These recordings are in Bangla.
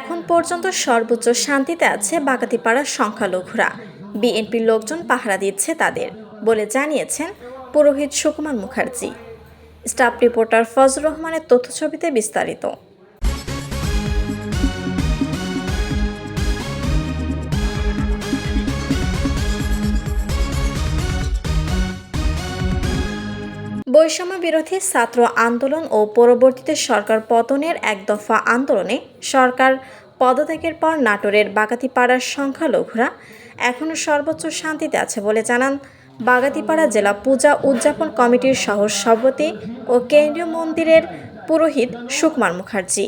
এখন পর্যন্ত সর্বোচ্চ শান্তিতে আছে বাগাতিপাড়ার সংখ্যালঘুরা। বিএনপির লোকজন পাহারা দিচ্ছে তাদের, বলে জানিয়েছেন পুরোহিত সুকুমার মুখার্জি। স্টাফ রিপোর্টার ফজল রহমানের তথ্যছবিতে বিস্তারিত। বৈষম্য বিরোধী ছাত্র আন্দোলন ও পরবর্তীতে সরকার পতনের এক দফা আন্দোলনে সরকার পদত্যাগের পর নাটোরের বাগাতিপাড়ার সংখ্যালঘুরা এখনও সর্বোচ্চ শান্তিতে আছে বলে জানান। বাগাতিপাড়া জেলা পূজা উদযাপন কমিটির সহ সভাপতি ও কেন্দ্রীয় মন্দিরের পুরোহিত সুকুমার মুখার্জি।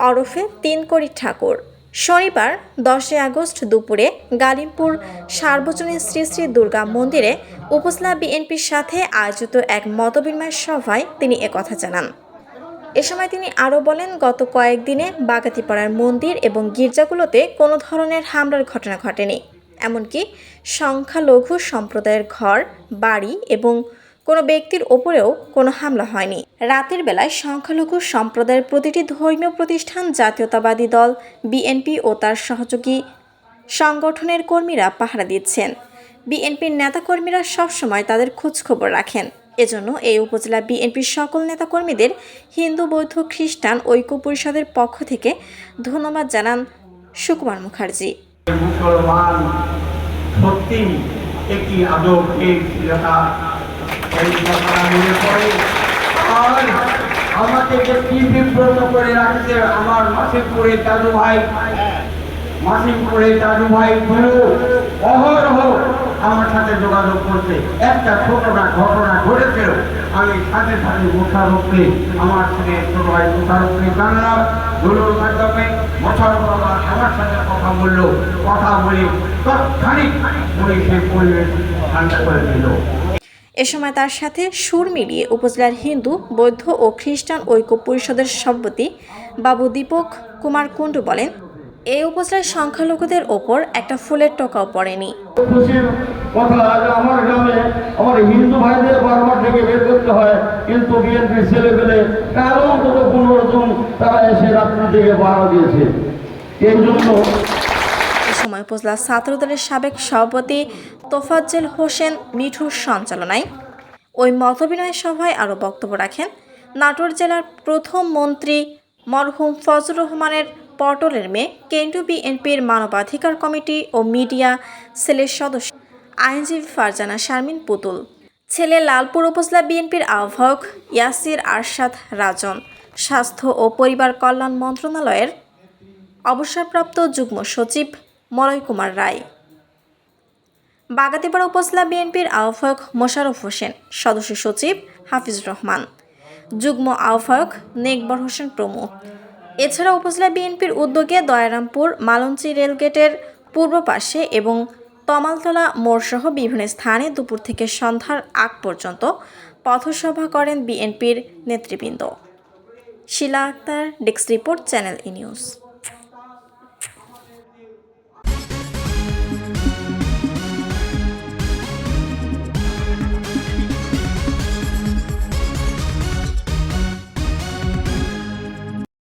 ওরফে কোটি ঠাকুর। শনিবার দশই আগস্ট দুপুরে গালিমপুর সার্বজনীন শ্রী শ্রী দুর্গা মন্দিরে উপজেলা বিএনপির সাথে আয়োজিত এক মতবিনিময় সভায় তিনি একথা জানান। এ সময় তিনি আরও বলেন, গত কয়েকদিনে বাগাতিপাড়ার মন্দির এবং গির্জাগুলোতে কোনো ধরনের হামলার ঘটনা ঘটেনি। এমনকি সংখ্যালঘু সম্প্রদায়ের ঘর, বাড়ি এবং কোনো ব্যক্তির ওপরেও কোনো হামলা হয়নি। রাতের বেলায় সংখ্যালঘু সম্প্রদায়ের প্রতিটি ধর্মীয় প্রতিষ্ঠান, জাতীয়তাবাদী দল, বিএনপি ও তার সহযোগী সংগঠনের কর্মীরা পাহারা দিচ্ছেন। বিএনপির নেতাকর্মীরা সবসময় তাদের খোঁজখবর রাখেন। এজন্য এই উপজেলা বিএনপির সকল নেতাকর্মীদের হিন্দু, বৌদ্ধ, খ্রিস্টান ঐক্য পরিষদের পক্ষ থেকে ধন্যবাদ জানান সুকুমার মুখার্জি। মুসলমান সত্যি একটি আদব, এই লেখা এই কথা মনে পড়ে আর আমাদেরকে কি বিব্রত করে রাখছে, আমার মাসিমপুরের দাদু ভাই। মাসিমপুরের দাদু ভাই গুলো অহরহ, আমার সাথে যোগাযোগ করছে একটা ছোটনা ঘটনা ঘটেছিল। আমি সাথে সাথে মোশারফকে, আমার সাথে ছোট ভাই মোশারফকে জানলাম। গুলোর মাধ্যমে মোশারফ আমার আমার সাথে কথা বলল। কথা বলে তৎক্ষণিক উনি সেই পরিবেশ শান্ত করে দিল। এ সময় তার সাথে সুর মিলিয়ে উপজেলার হিন্দু, বৌদ্ধ ও খ্রিস্টান ঐক্য পরিষদের সভাপতি বাবু দীপক কুমার কুণ্ডু বলেন এই উপজেলার সংখ্যালঘুদের ওপর একটা ফুলের টোকাও পড়েনি। আমার গ্রামে আমার হিন্দু ভাইদের বারবার থেকে বের করতে হয়, কিন্তু কারও অন্তত তারা এসে রাত্রি থেকে দিয়েছে। এই জন্য সময় উপজেলা ছাত্রদলের সাবেক সভাপতি তোফাজ্জেল হোসেন মিঠুর সঞ্চালনায়। ওই মতবিনয় সভায় আরও বক্তব্য রাখেন, নাটোর জেলার প্রথম মন্ত্রী মরহুম ফজল রহমানের পটলের মেয়ে কেন্দ্র বিএনপির মানবাধিকার কমিটি ও মিডিয়া সেলের সদস্য, আইনজীবী ফারজানা শারমিন পুতুল, ছেলে লালপুর উপজেলা বিএনপির আহ্বায়ক ইয়াসির আরশাদ রাজন, স্বাস্থ্য ও পরিবার কল্যাণ মন্ত্রণালয়ের অবসরপ্রাপ্ত যুগ্ম সচিব মলয় কুমার রায়। বাগাতিপাড়া উপজেলা বিএনপির আহ্বায়ক মোশারফ হোসেন, সদস্য সচিব হাফিজ রহমান। যুগ্ম আহ্বায়ক নেকবর হোসেন প্রমুখ। এছাড়া উপজেলা বিএনপির উদ্যোগে দয়ারামপুর, মালঞ্চি রেলগেটের পূর্ব পাশে এবং তমালতলা মোড়সহ বিভিন্ন স্থানে দুপুর থেকে সন্ধ্যার আগ পর্যন্ত পথসভা করেন বিএনপির নেতৃবৃন্দ। Shila Akter, desk report, channel I news.